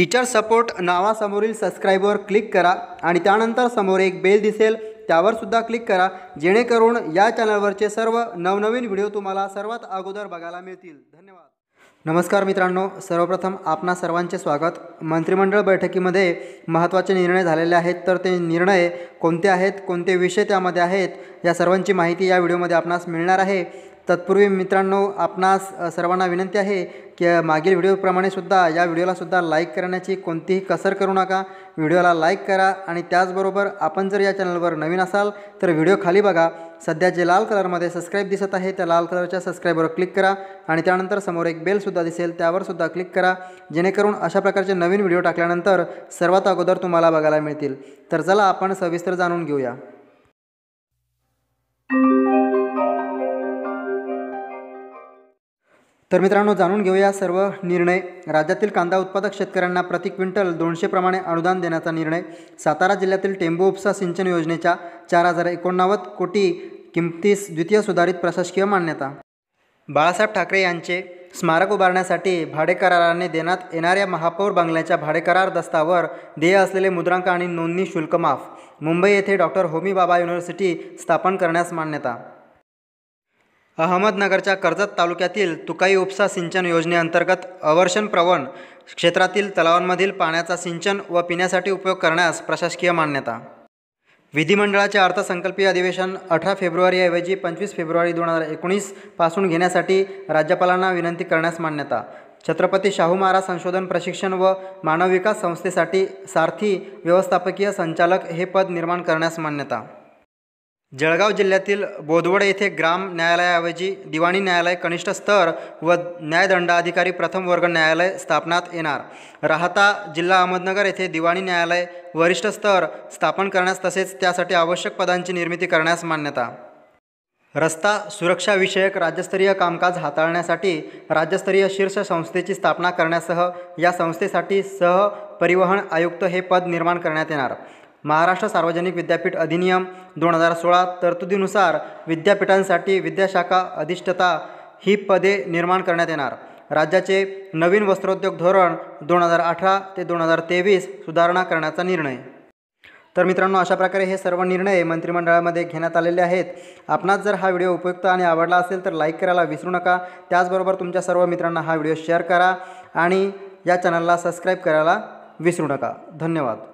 Teacher support नावासमोरील सबस्क्राईबवर click करा आणि त्यानंतर समोर एक बेल दिसेल त्यावर सुद्धा क्लिक करा जेणेकरून या चॅनलवरचे सर्व नवनवीन व्हिडिओ तुम्हाला सर्वात अगोदर बघायला मिळतील. धन्यवाद. नमस्कार मित्रांनो सर्वप्रथम आपणा सर्वांचे स्वागत. मंत्रिमंडळ बैठकीमध्ये महत्त्वाचे निर्णय झालेले आहेत तर ते निर्णय कोणते आहेत कोणते विषय त्यामध्ये आहेत या सर्वांची माहिती या व्हिडिओमध्ये आपणास मिळणार आहे. तत्पूर्वी मित्रांनो आपणास सर्वांना विनंती आहे की मागील व्हिडिओप्रमाणे सुद्धा या व्हिडिओलासुद्धा लाईक करण्याची कोणतीही कसर करू नका. व्हिडिओला लाईक करा आणि त्याचबरोबर आपण जर या चॅनलवर नवीन असाल तर व्हिडिओ खाली बघा. सध्या जे लाल कलरमध्ये सबस्क्राईब दिसत आहे त्या लाल कलरच्या सबस्क्राईबवर क्लिक करा आणि त्यानंतर समोर एक बेलसुद्धा दिसेल त्यावर सुद्धा क्लिक करा. जेणेकरून अशा प्रकारचे नवीन व्हिडिओ टाकल्यानंतर सर्वात अगोदर तुम्हाला बघायला मिळतील. तर चला आपण सविस्तर जाणून घेऊया. तर मित्रांनो जाणून घेऊया सर्व निर्णय. राज्यातील कांदा उत्पादक शेतकऱ्यांना प्रति क्विंटल दोनशेप्रमाणे अनुदान देण्याचा निर्णय. सातारा जिल्ह्यातील टेंबू उपसा सिंचन योजनेच्या चार हजार एकोणनव्वद कोटी किमतीस द्वितीय सुधारित प्रशासकीय मान्यता. बाळासाहेब ठाकरे यांचे स्मारक उभारण्यासाठी भाडेकराराने देण्यात येणाऱ्या महापौर बंगल्याच्या भाडेकरार दस्तावर देय असलेले मुद्रांक आणि नोंदणी शुल्क माफ. मुंबई येथे डॉक्टर होमी बाबा युनिव्हर्सिटी स्थापन करण्यास मान्यता. अहमदनगरच्या कर्जत तालुक्यातील तुकाई उपसा सिंचन योजनेअंतर्गत अवर्षण प्रवण क्षेत्रातील तलावांमधील पाण्याचा सिंचन व पिण्यासाठी उपयोग करण्यास प्रशासकीय मान्यता. विधिमंडळाचे अर्थसंकल्पीय अधिवेशन अठरा फेब्रुवारीऐवजी पंचवीस फेब्रुवारी दोन हजार एकोणीसपासून घेण्यासाठी राज्यपालांना विनंती करण्यास मान्यता. छत्रपती शाहू महाराज संशोधन प्रशिक्षण व मानव विकास संस्थेसाठी सारथी व्यवस्थापकीय संचालक हे पद निर्माण करण्यास मान्यता. जळगाव जिल्ह्यातील बोदवड येथे ग्राम न्यायालयाऐवजी दिवाणी न्यायालय कनिष्ठ स्तर व न्यायदंडाधिकारी प्रथम वर्ग न्यायालय स्थापनात येणार. राहता जिल्हा अहमदनगर येथे दिवाणी न्यायालय वरिष्ठ स्तर स्थापन करण्यास तसेच त्यासाठी आवश्यक पदांची निर्मिती करण्यास मान्यता. रस्ता सुरक्षाविषयक राज्यस्तरीय कामकाज हाताळण्यासाठी राज्यस्तरीय शीर्ष संस्थेची स्थापना करण्यासह या संस्थेसाठी सह परिवहन आयुक्त हे पद निर्माण करण्यात येणार. महाराष्ट्र सार्वजनिक विद्यापीठ अधिनियम दोन हजार सोळा तरतुदीनुसार विद्यापीठांसाठी विद्याशाखा अधिष्ठता ही पदे निर्माण करण्यात येणार. राज्याचे नवीन वस्त्रोद्योग धोरण दोन हजार अठरा ते दोन हजार तेवीस सुधारणा करण्याचा निर्णय. तर मित्रांनो अशा प्रकारे हे सर्व निर्णय मंत्रिमंडळामध्ये घेण्यात आलेले आहेत. आपणास जर हा व्हिडिओ उपयुक्त आणि आवडला असेल तर लाईक करायला विसरू नका. त्याचबरोबर तुमच्या सर्व मित्रांना हा व्हिडिओ शेअर करा आणि या चॅनलला सबस्क्राईब करायला विसरू नका. धन्यवाद.